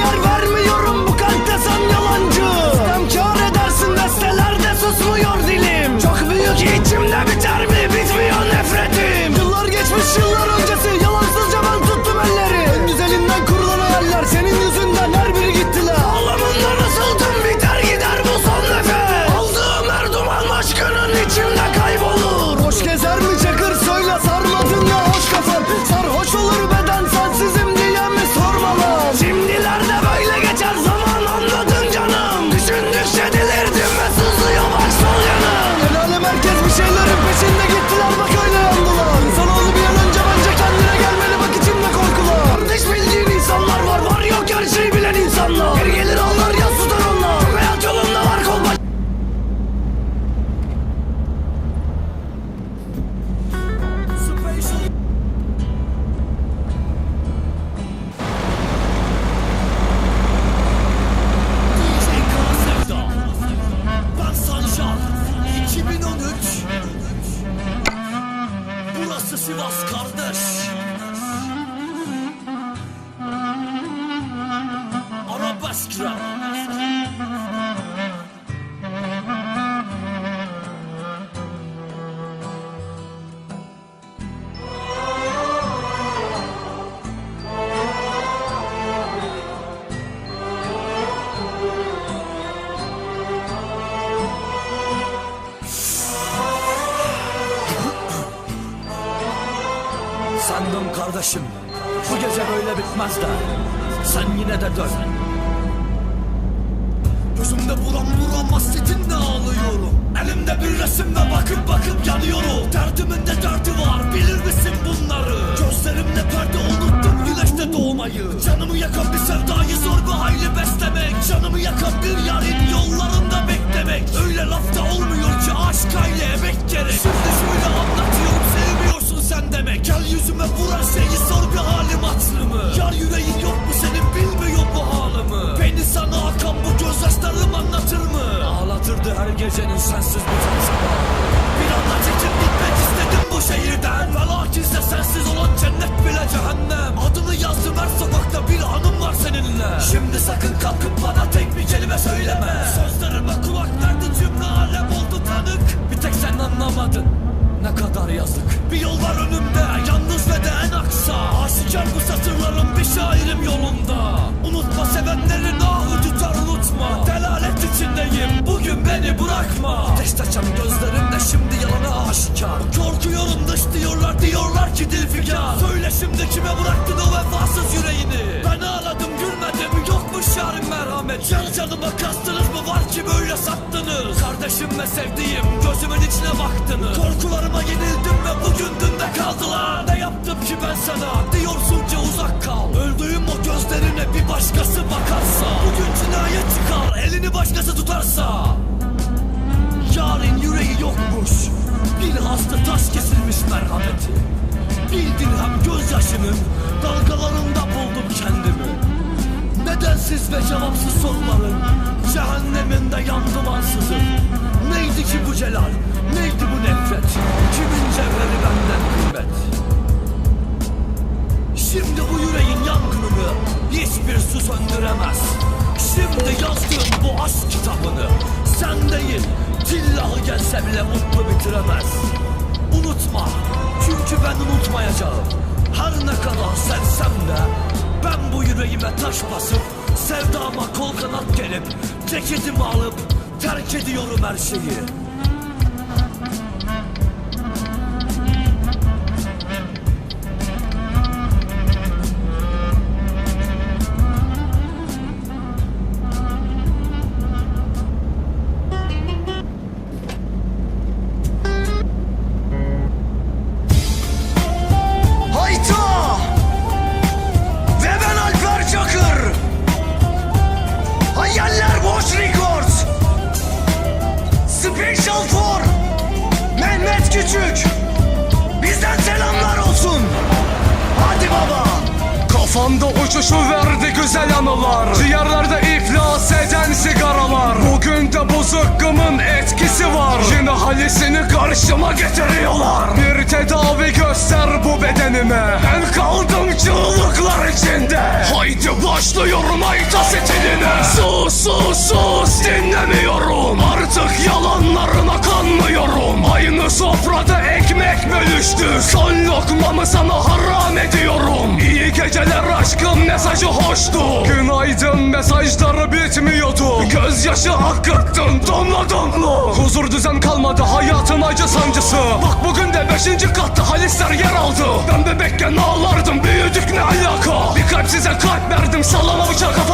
Yok sana de Sen yine de dön. Gözümde buram buram hasretinle ağlıyorum. Elimde bir resimle bakıp bakıp yanıyorum. Derdimin de derdi var bilir misin bunları? Gözlerimle perde unuttum güneşte doğmayı. Canımı yakan bir sevdayı zor bir hayli beslemek. Canımı yakan bir yarın yollarında beklemek. Öyle lafta olmuyor ki aşk aile emek gerek. Şimdi şöyle anlatıyorum sen demek Gel yüzüme vur her şeyi sor bir halim hatırımı Yar yüreğin yok mu senin bilmiyor bu halımı. Beni sana akan bu gözyaşlarım anlatır mı? Ağlatırdı her gecenin sensiz biten sabah. Bir anda çekip gitmek istedim bu şehirden. Ve lakinse sensiz olan cennet bile cehennem. Adını yazdım her sokakta bir anım var seninle. Şimdi sakın kalkıp bana tek bir kelime söyleme. Sözlerime kulak verdi cümle alem oldu tanık. Bir tek sen anlamadın ne kadar yazık. Bir yol var önümde yalnız ve de en aksa. Aşikar bu satırlarım bir şairim yolunda. Unutma sevenlerin ahı tutar unutma. Delalet içindeyim bugün beni bırakma. Ateş saçan gözlerimde şimdi yalana aşikar. Korkuyorum dış diyorlar diyorlar ki dilfikar Söyle şimdi kime bıraktın o vefasız yüreğini? Ben ağladım gülmedim yokmuş yarın merhamet. Can canıma kastınız mı var ki böyle sattınız? Kardeşim ve sevdiğim gözümün içine baktınız Korkularıma yenildim ve bugün dünde kaldılar. Ne yaptım ki ben sana? Diyorsun ki uzak kal. Öldüğüm o gözlerine bir başkası bakarsa. Bugün cinayet çıkar elini başkası tutarsa. Yarın yüreği yokmuş. Bir hasta taş kesilmiş merhameti. Bir dirhem gözyaşının dalgalarında buldum kendimi. Nedensiz ve cevapsız soruların Cehenneminde yandım ansızın. Neydi ki bu celal Gelse bile mutlu bitiremez. Unutma Çünkü ben unutmayacağım. Her ne kadar sevsem de Ben bu yüreğime taş basıp Sevdama kol kanat gelip Ceketimi alıp Terk ediyorum her şeyi Kafamda uçuşu verdi güzel anılar. Ciğerlerde iflas eden sigaralar. Bugün de bu zıkkımın etkisi var. Yine halisini karşıma getiriyorlar. Bir tedavi göster bu bedenime. Ben kaldım çığlıklar içinde. Haydi başlıyorum ayta setiline Sus sus sus dinlemiyorum. Artık yalanlarına kanmıyorum. Aynı sofrada ekmek bölüştük Son lokmamı sana haram ediyorum. İyi geceler aşkım mesajı hoştu. Günaydın mesajları bitmiyordu. Gözyaşı akıttın damla damla. Huzur düzen kalmadı hayatın acı sancısı. Bak bugün de beşinci katta halisler yer aldı. Ben bebekken ağlardım büyüdük ne alaka? Bir kalp size kalp verdim sallama kafanda Ben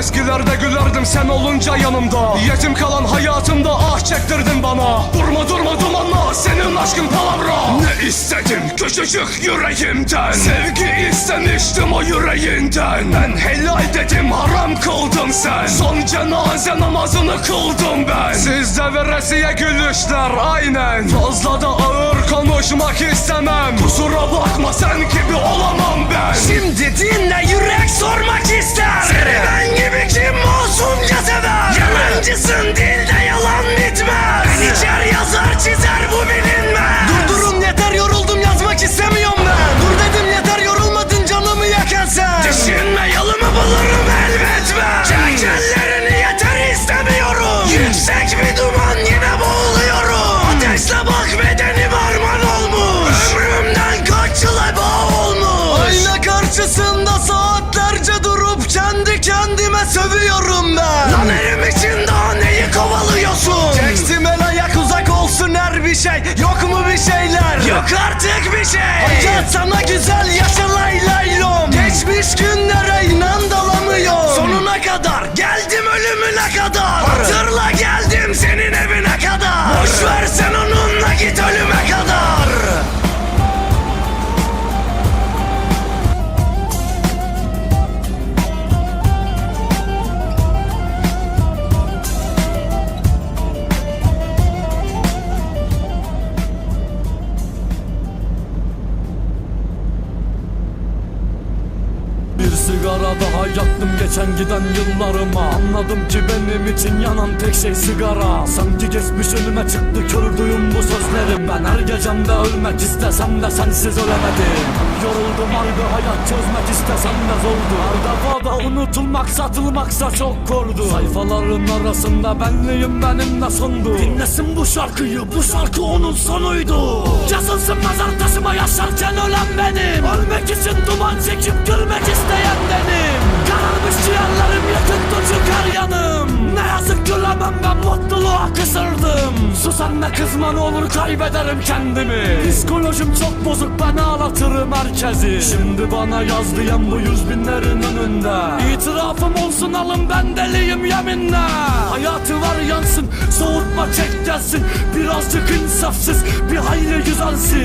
eskilerde gülerdim sen olunca yanımda. Yetim kalan hayatımda ah çektirdin bana. Durma durma dumanla senin aşkın palavra. Ne istedim? Küçücük yüreğimden. Sevgi istemiştim o yüreğinden. Ben helal dedim haram kıldın sen. Son cenaze namazını kıldım ben. Sizde veresiye gülüşler aynen. Fazla da ağır konuşmak istemem. Kusura bakma sen gibi olamam ben. Şimdi dinle yürek sormak ister. Seni ben gibi kim masumca sever Yalancısın dilde yalan bitmez. Ben içer yazar çizer bu bilinmez. Dur durun yeter yoruldum yazmak istemiyorum ben. Dur dedim yeter yorulmadın canımı yakan sen. Düşünme yolunu bulurum elbet ben sövüyorum ben. Lan elim için daha neyi kovalıyorsun. Çektim el ayak uzak olsun her bir şey. Yok mu bir şeyler? Yok artık bir şey. Hayat sana güzel yaşa lay laylom. Geçmiş günlere inan dalamıyor Sonuna kadar geldim ölümüne kadar. Hatırla geldim senin evine kadar. Boş ver sen sigara daha yaktım geçen giden yıllarıma. Anladım ki benim için yanan tek şey sigara. Sanki geçmiş önüme çıktı kör duyum bu sözlerim. Ben her gecemde ölmek istesem de sensiz ölemedim. Yoruldum harbi hayat çözmek istesem de zordu. Her defada unutulmak satılmaksa çok kordu. Sayfaların arasında benliğim benim de sondu. Dinlesin bu şarkıyı bu şarkı onun sonuydu. Yazılsın mezar taşıma yaşarken ölen benim. Ölmek için duman çekip gülmek isteyen benim. Kararmış ciğerlerim yakık tucuk her yanım. Ne yazık gülemem ben mutluluğa kısırdım Sus anne kızma ne olur kaybederim kendimi. Psikolojim çok bozuk ben ağlatırım herkesi. Şimdi bana yaz diyen bu yüz binlerin önünde. İtirafım olsun alın ben deliyim yeminle. Hayatı var yansın soğutma çek gelsin. Birazcık insafsız bir hayli güzelsin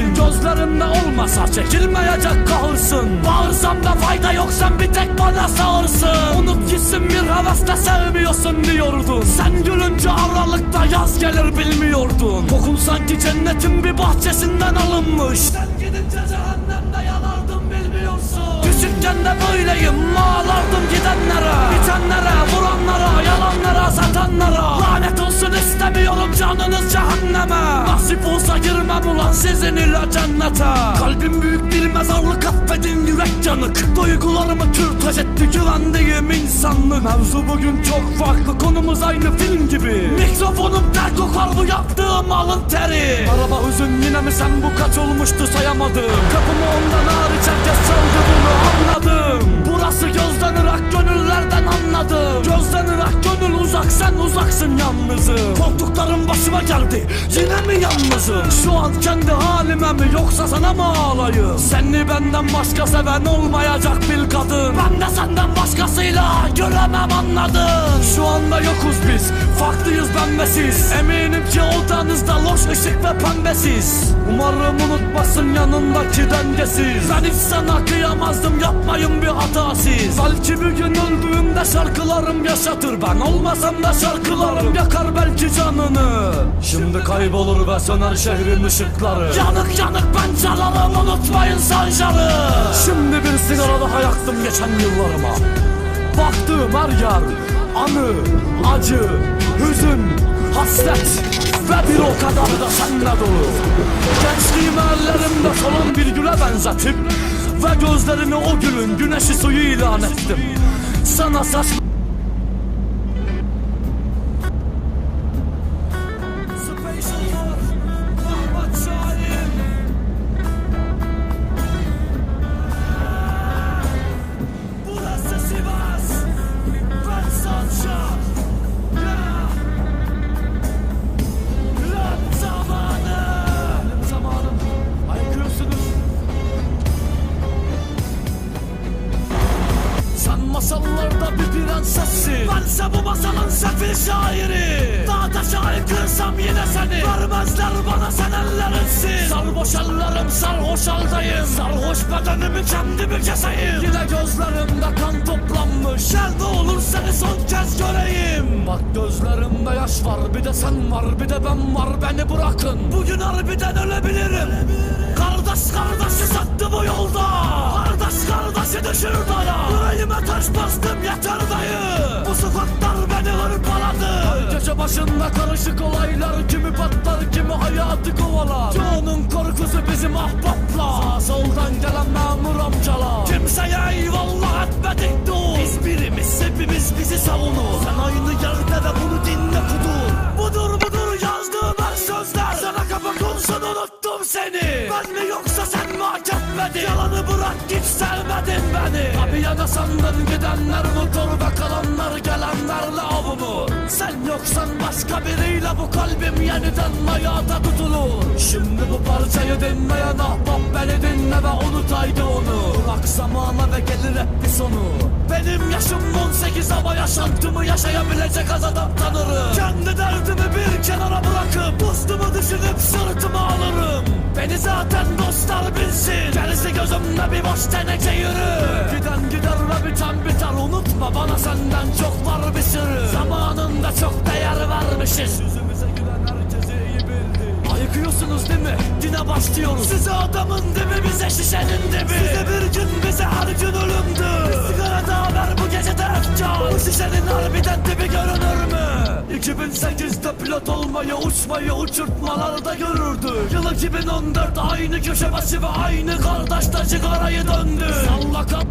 Gözlerimde olmasa çekilmeyecek kahırsın Bağırsam da fayda yok sen bir tek bana sağırsın. Unut gitsin bir hevesle sevmiyorsun diyordun. Sen gülünce aralıkta yaz gelir bilmiyordun. Kokun sanki cennetin bir bahçesinden alınmış. Sen gidince cehennemde yanardım bilmiyorsun. Küçükken de böyleyim ağlardım gidenlere. Bitenlere, vuranlara, yalanlara, satanlara. Lanet olsun istemiyorum canınız cehenneme. Nasip olsa girmem ulan sizin ile cennete. Kalbim büyük bir mezarlık affedin yürek canık Duygularımı kürtaj etti güvendiğim insanlık. Mevzu bugün çok farklı konumuz aynı film gibi. Mikrofonum ter kokar bu yaptığım alın teri. Araba hüzün yine mi sen bu kaç olmuştu sayamadım. Kapımı ondan hariç herkes çaldı bunu anladım Burası gözden ırak gönüllerden anladım. Gözden ırak gönül uzak sen uzaksın yalnızım. Korktuklarım başıma geldi yine mi yalnızım? Şu an kendi halime mi yoksa sana mı ağlayım Seni benden başka seven olmayacak bir kadın. Ben de senden başkasıyla göremem anladın Şu anda yokuz biz farklıyız ben ve siz. Eminim ki odanızda loş ışık ve pembesiz. Umarım unutmasın yanındaki dengesiz. Ben hiç sana kıyamazdım yapmayın bir hata siz Belki bir gün öldüğümde şarkılarım yaşatır. Ben olmasam da şarkılarım yakar belki canını. Şimdi kaybolur ve söner şehrin ışıkları. Yanık yanık ben çalarım unutmayın sancarı. Şimdi bir sigara daha yaktım geçen yıllarıma. Baktığım her yer Anı, acı, hüzün, hasret. Ve bir o kadar da senle dolu Gençliğimi ellerimde solan bir güle benzetip Ve gözlerimi o gülün güneşi suyu ilan ettim Sana saçma prensessin Bense bu masalın sefil şairi. Dağda şair kırsam yine seni. Vermezler bana sen ellerinsin Sarhoş ellerim sarhoş haldayım Sarhoş bedenimi kendimi keseyim. Yine gözlerimde kan toplanmış. Gel ne olur seni son kez göreyim. Bak gözlerimde yaş var bir de sen var bir de ben var. Beni bırakın. Bugün harbiden ölebilirim. Kardeş kardeşi sattı bu yolda. Kardeş kardeşi ayağa Yüreğime taş bastım yeter dayı. Bu sokaklar beni hırpaladı. Gece başında karışık olaylar. Kimi patlar kimi hayatı kovalar. Çoğunun korkusu bizim ahbaplar. Sağ soldan gelen memur amcalar. Kimseye eyvallah etmedik dur. Biz birimiz hepimiz bizi savunur. Sen aynı yerde de bunu dinle kudur Budur budur her sözler Sana kafa konsun unuttum seni. Ben mi yoksa sen mi hak etmedin? Yalanı bırak git sevmedin beni. Yana sandın gidenler motor ve kalanlar gelenlerle avumu. Sen yoksan başka biriyle bu kalbim yeniden hayata tutulur. Şimdi bu parçayı dinleyen ahbap beni dinle ve unut haydi onu. Bırak zamana ve gelir hep bir sonu. Benim yaşım 18 ama yaşantımı yaşayabilecek az adam tanırım. Kendi Düşünüp sırtıma alırım. Beni zaten dostlar bilsin. Gerisi gözümde bir boş teneke yürü. Giden gider ve biten biter. Unutma bana senden çok var bir sürü Zamanında çok değer vermişiz bildi Ayıkıyorsunuz değil mi? Yine başlıyoruz. Size adamın dibi bize şişenin dibi. Size bir gün bize her gün ölümdü Bir sigara daha ver bu gece de efkar Bu şişenin harbiden dibi görünür mü? 2008'de pilot olmayı uçmayı uçurtmalarda görürdü. Yıl 2014 aynı köşe başı ve aynı kardeşte sigarayı döndü. Salla kap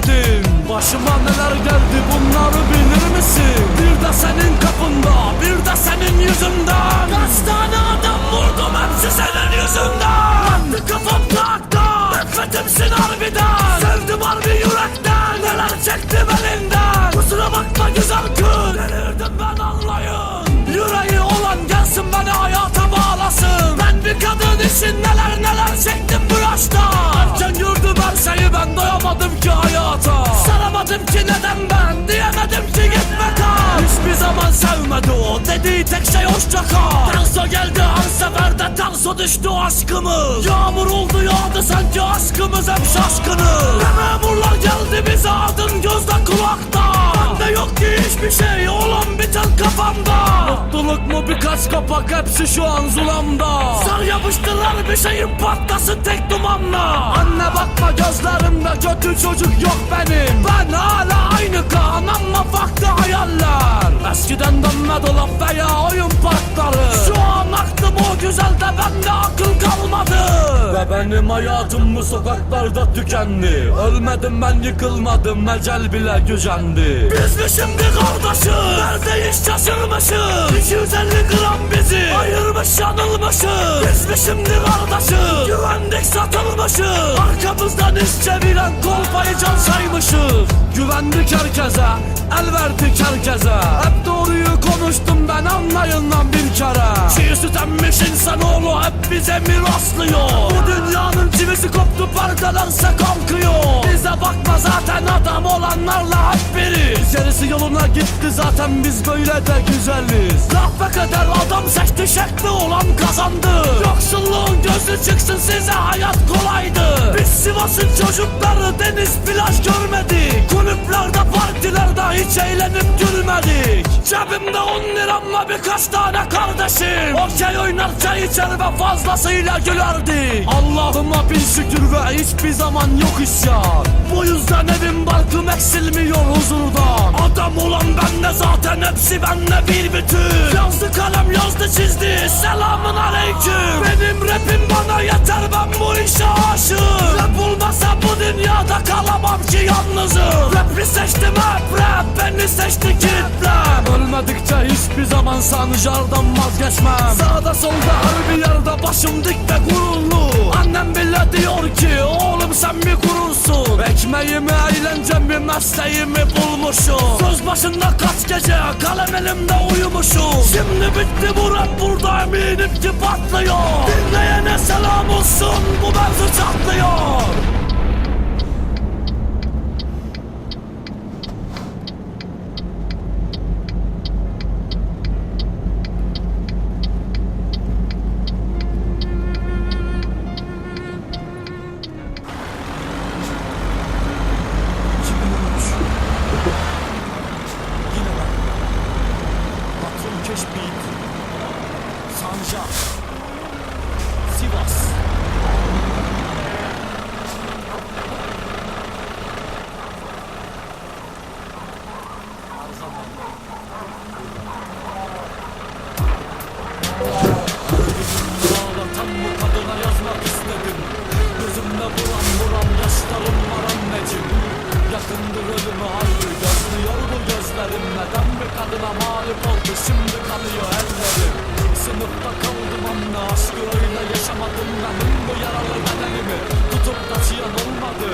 gelmedim Başıma neler geldi bunları bilir misin? Bir de senin kapında bir de senin yüzünden. Kaç tane adam vurdum hepsi senin yüzünden. Attı kafam takta Nefretimsin harbiden. Sevdim harbi yürekten Neler çektim elinden. Kusura bakma güzel kız Delirdim ben anlayın. Yüreği olan gelsin beni hayata bağlasın. Ben bir kadın için neler neler çektim bu yaşta zaman sevmedi o. Dediği tek şey hoşça kal. Tanso geldi her seferde tanso düştü aşkımız. Yağmur oldu yağdı sanki aşkımız hep şaşkınız Ne memurlar geldi bize adın gözde kulakta Bende yok ki hiçbir şey olan biten kafamda. Mutluluk mu birkaç kapak hepsi şu an zulamda. Sar yapıştılar bir şeyin patlasın tek dumanla. Anne bakma gözlerimde kötü çocuk yok benim. Ben hala aynı kan ama farklı hayaller. Eskiden dönme dolap veya oyun parkları. Şu an aklım Benim hayatım bu sokaklarda tükendi. Ölmedim ben yıkılmadım ecel bile gücendi. Biz mi şimdi kardeşim? Neredeyiz şaşırmışız 250 gram bizi Ayırmış yanılmışız Biz mi şimdi kardeşim? Güvendik satılmışız Arkamızdan iş çeviren kolpayı can saymışız. Güvendik herkese El verdik herkese. Hep doğruyu konuştum ben anlayın lan bir kere Çiğ süt emmiş insanoğlu hep bize miraslıyor Bu dünyanın çivisi koptu parçalansa kalkıyor. Bize bakma zaten adam olanlarla hep biriz. Gerisi yoluna gitti zaten biz böyle de güzeliz. Kahpe kadar adam seçti şekli olan kazandı. Yoksulluğun gözü çıksın size hayat kolaydı. Biz Sivas'ın çocukları deniz plaj görmedik Kulüplerde partilerde hiç eğlenip Cebimde on liramla birkaç tane kardeşim. Okey oynar çay içer ve fazlasıyla gülerdik. Allah'ıma bin şükür ve hiçbir zaman yok. isyan Bu yüzden evim barkım eksilmiyor huzurdan. Adam olan bende zaten hepsi bende bir bütün. Yazdı kalem yazdı çizdi. Selamun aleyküm. Benim rapim bana yeter ben bu işe aşığım. Rap olmasa bu dünyada kalamam ki yalnızım. Rapi seçtim hep rap. Beni seçti kitlem. Ölmedikçe hiçbir zaman sancardan vazgeçmem. Sağda solda her bir yerde başım dik ve gururlu. Annem bile diyor ki oğlum sen mi gurursun Ekmeğimi eğlencemi mesleğimi bulmuşum. Söz başında kaç gece kalem elimde uyumuşum. Şimdi bitti bu rap burada eminim ki patlıyor. Dinleyene selam olsun bu mevzu çatlıyor kaldım anne aşkı öyle yaşamadım benim bu yaralı bedenimi Tutup taşıyan olmadı.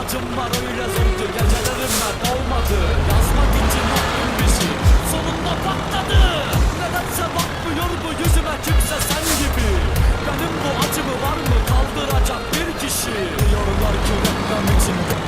Acım var öyle zordu gecelerimle dolmadı Yazmak için yaptım bir şey sonunda patladı. Nedense bakmıyor bu yüzüme kimse sen gibi. Benim bu acımı var mı kaldıracak bir kişi? Diyorlar ki reklam için